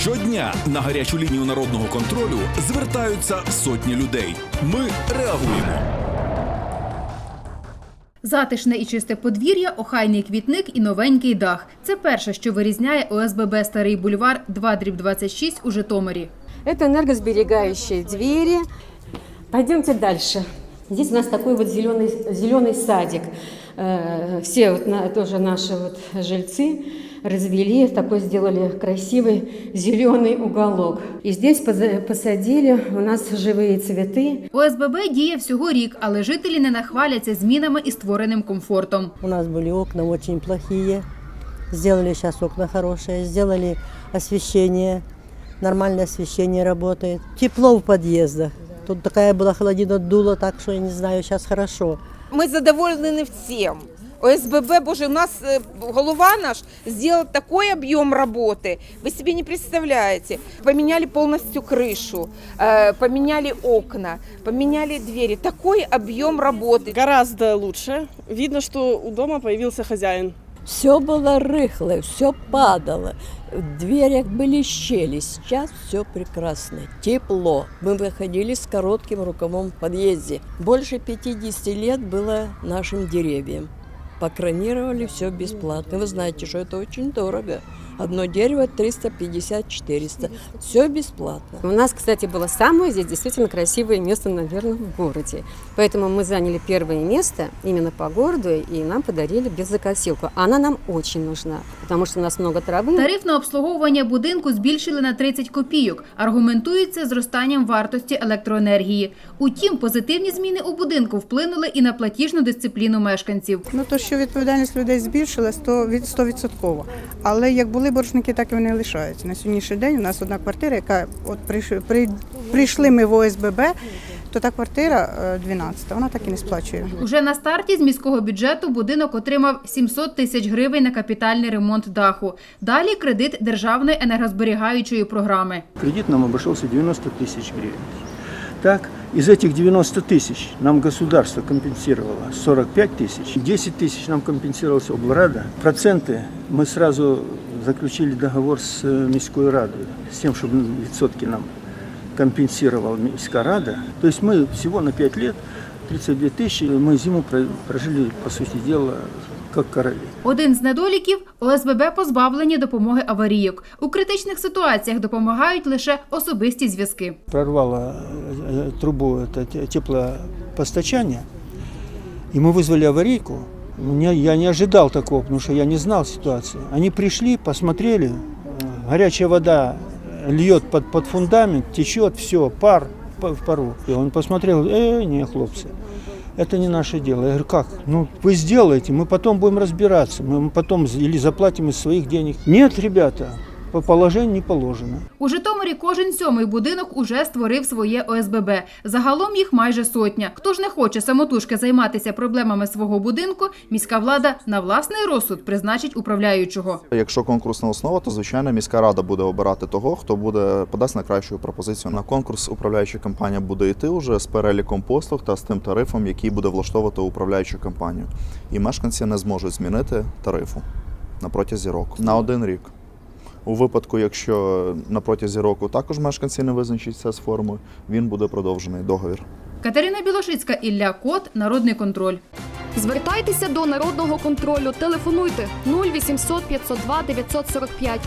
Щодня на гарячу лінію народного контролю звертаються сотні людей. Ми реагуємо. Затишне і чисте подвір'я, охайний квітник і новенький дах. Це перше, що вирізняє ОСББ Старий бульвар 2 дріб 26 у Житомирі. Это энергосберегающие двери. Пойдемте дальше. Здесь у нас такой вот зеленый, зеленый садик. Э, Все вот на- тоже наши вот жильцы развели, такой сделали красивый зеленый уголок. И здесь поза- посадили у нас живые цветы. ОСББ діє всього рік, але жителі не нахваляться змінами і створеним комфортом. У нас были окна очень плохие. Сделали сейчас окна хорошие. Сделали освещение. Нормальное освещение работает. Тепло в подъездах. Тут такая была холодина, дуло так, что я не знаю, сейчас хорошо. Мы задоволены всем. ОСББ, боже, у нас э, голова наш сделал такой объем работы, вы себе не представляете. Поменяли полностью крышу, э, поменяли окна, поменяли двери. Такой объем работы. Гораздо лучше. Видно, что у дома появился хозяин. Все было рыхлое, все падало. В дверях были щели. Сейчас все прекрасно. Тепло. Мы выходили с коротким рукавом в подъезде. Больше 50 лет было нашим деревьям. Покронировали все бесплатно. Вы знаете, что это очень дорого. Одно дерево 350-400. Все бесплатно. У нас, кстати, было самое здесь действительно красивое место, наверное, в городе. Поэтому мы заняли первое место именно по городу, и нам подарили беззакосилку. Она нам очень нужна, потому что у нас много травы. Тариф на обслуговування будинку збільшили на 30 копійок. Аргументується зростанням вартості електроенергії. Утім, позитивні зміни у будинку вплинули і на платіжну дисципліну мешканців. Ну то, що відповідальність людей збільшилась, то від 100%. Але як були боржники, так і вони лишаються. На сьогоднішній день у нас одна квартира, яка от прийшли, при, прийшли ми в ОСББ, то та квартира е, 12, вона так і не сплачує. Уже на старті з міського бюджету будинок отримав 700 тисяч гривень на капітальний ремонт даху. Далі кредит державної енергозберігаючої програми. Кредит нам обошелся 90 тысяч гривен. Так, из этих 90 тысяч нам государство компенсировало 45 тысяч, 10 тысяч нам компенсировалось облрада. Проценты мы сразу заключили договор с э, Мирской Радой, с тем, чтобы відсотки нам компенсировал Мирская Рада. То есть мы всего на 5 лет, 32 тысячи, мы зиму про- прожили, по сути дела, как короли. Один з недоліків ОСББ позбавлені допомоги аварійок. У критичних ситуаціях допомагають лише особисті зв'язки. прорвало э, трубу это те- теплопостачания, и мы вызвали аварийку. Мне- Я не ожидал такого, потому что я не знал ситуации. Они пришли, посмотрели, э, горячая вода льет под, под фундамент, течет, все, пар по- в пару. И он посмотрел, э, не, хлопцы, это не наше дело. Я говорю, как? Ну, вы сделаете, мы потом будем разбираться, мы потом з- или заплатим из своих денег. Нет, ребята, по положению не положено. У Житомирі кожен сьомий будинок уже створив своє ОСББ. Загалом їх майже сотня. Хто ж не хоче самотужки займатися проблемами свого будинку, міська влада на власний розсуд призначить управляючого. Якщо конкурсна основа, то звичайно міська рада буде обирати того, хто буде подасть найкращу пропозицію. На конкурс управляюча компанія буде йти уже з переліком послуг та з тим тарифом, який буде влаштовувати управляючу компанію. І мешканці не зможуть змінити тарифу на протязі року на один рік. У випадку, якщо на протязі року також мешканці не визначаться з формою, він буде продовжений договір. Катерина Білошицька, Ілля Кот, Народний контроль. Звертайтеся до народного контролю. Телефонуйте 0800 502 945